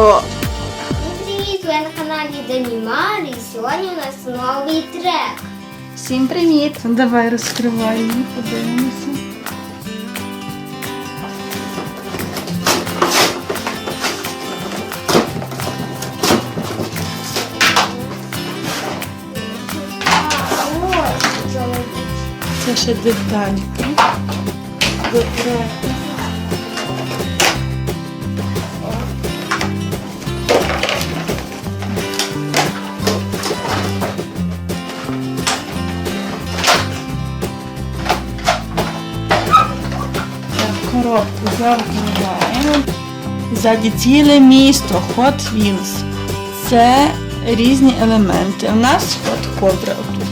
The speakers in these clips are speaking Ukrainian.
О, Привіт, ви на каналі Данімар і сьогодні у нас новий трек. всім привіт! Давай розкривай її, подивимося. Це ще деталька. До треку. Закриваємо. Ззаді ціле місто Hot Wheels. Це різні елементи. У нас от кобра отут.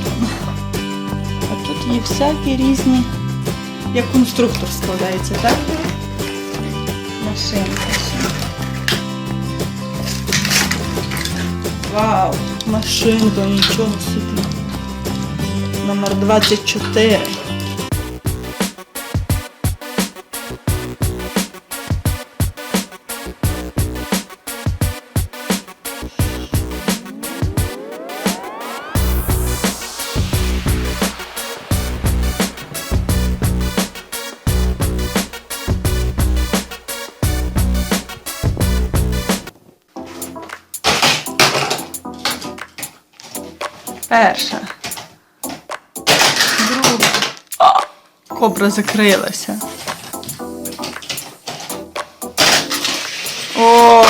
А тут є всякі різні, як конструктор складається, так? Машинка. Вау, машинка, нічого собі. Номер 24. Перша. Друга. О, кобра закрилася. О!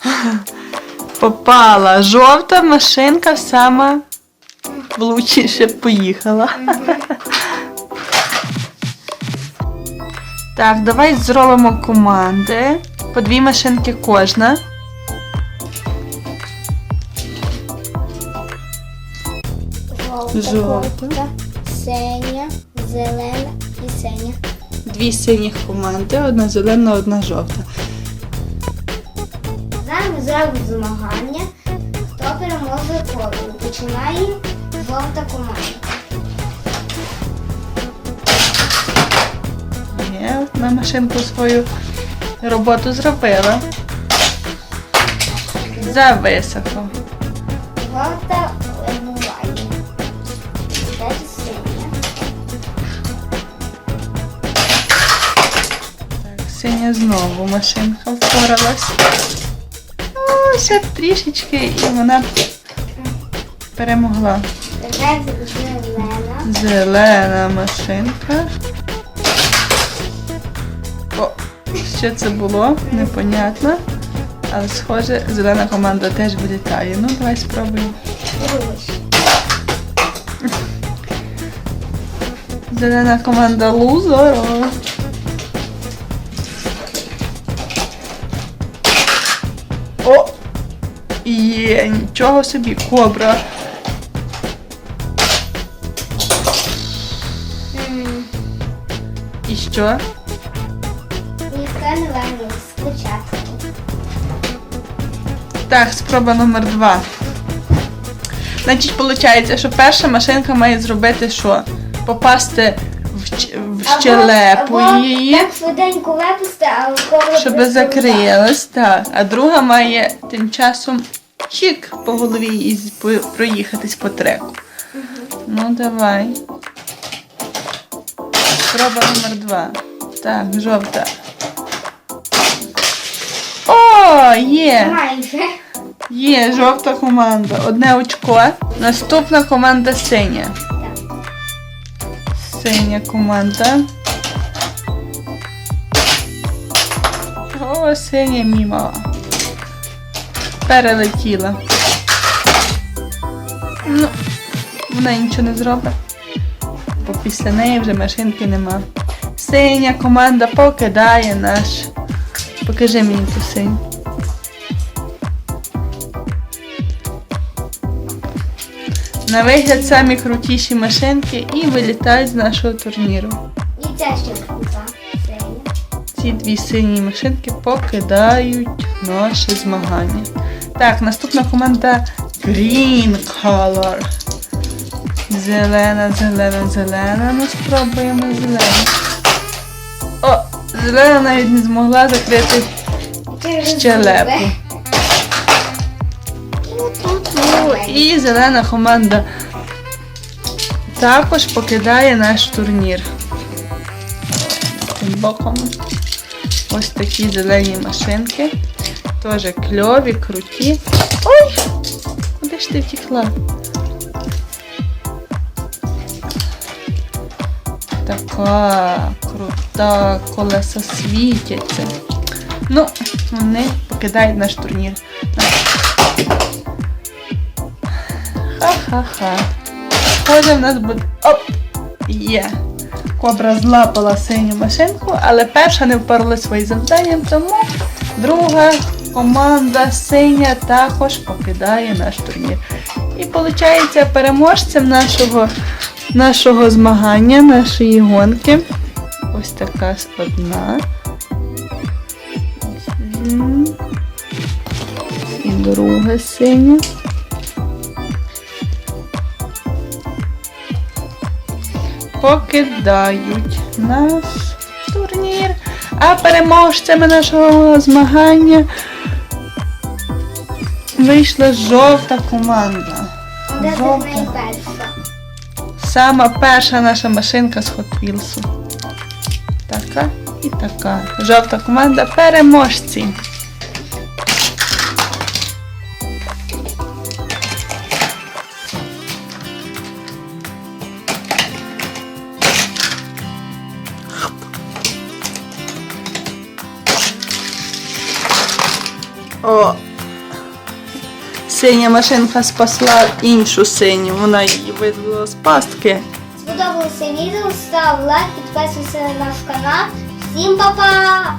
Попала. Жовта машинка сама влучніше поїхала. Так, давай зробимо команди. По дві машинки кожна. Жовта, Жовта. куртка, синя, зелена і синя. Дві синіх команди, одна зелена, одна жовта. Зараз зробимо змагання. Хто переможе кожен. Починає жовта команда. Є, одна машинку свою роботу зробила. Зависоко. Жовта синя знову машинка впоралась. Ще трішечки і вона перемогла. Зелена. Зелена машинка. О, що це було? Непонятно. Але схоже, зелена команда теж вилітає. Ну, давай спробуємо. Зелена команда лузер. Є, нічого собі, кобра. І що? Ніхто не варто спочатку. Так, спроба номер два. Значить, виходить, що перша машинка має зробити що? Попасти в щелепу або її. Так швиденько випусти, а щоб закрилась, так. А друга має тим часом чик по голові і проїхатись по треку. Ну, давай. Спроба номер два. Так, жовта. О, є! Майже. Є, жовта команда. Одне очко. Наступна команда синя. Синя команда. О, синя мімо. Перелетіла. Ну, вона нічого не зробить. Бо після неї вже машинки нема. Синя команда покидає наш. Покажи мені ту синю. На вигляд самі крутіші машинки і вилітають з нашого турніру. І ця ще крута. Ці дві сині машинки покидають наше змагання. Так, наступна команда Green Color. Зелена, зелена, зелена. Ну спробуємо зелену. О, зелена навіть не змогла закрити щелепу. І зелена команда також покидає наш турнір. Тим боком ось такі зелені машинки. Теж кльові, круті. Ой! Куди ж ти втекла? Така крута, колеса світяться. Ну, вони покидають наш турнір. Ха-ха-ха. Схоже, в нас буде. Оп! Є. Кобра злапала синю машинку, але перша не впорала своїм завданням, тому друга команда синя також покидає наш турнір. І виходить, переможцем нашого, нашого змагання, нашої гонки. Ось така одна. І друга синя. Покидають наш турнір. А переможцями нашого змагання вийшла жовта команда. Жовта. Сама перша наша машинка з Hot Wheels. Така і така. Жовта команда переможці. О, синя машинка спасла іншу синю. Вона її видала з пастки. Сподобалося відео, став лайк, підписуйся на наш канал. Всім па-па!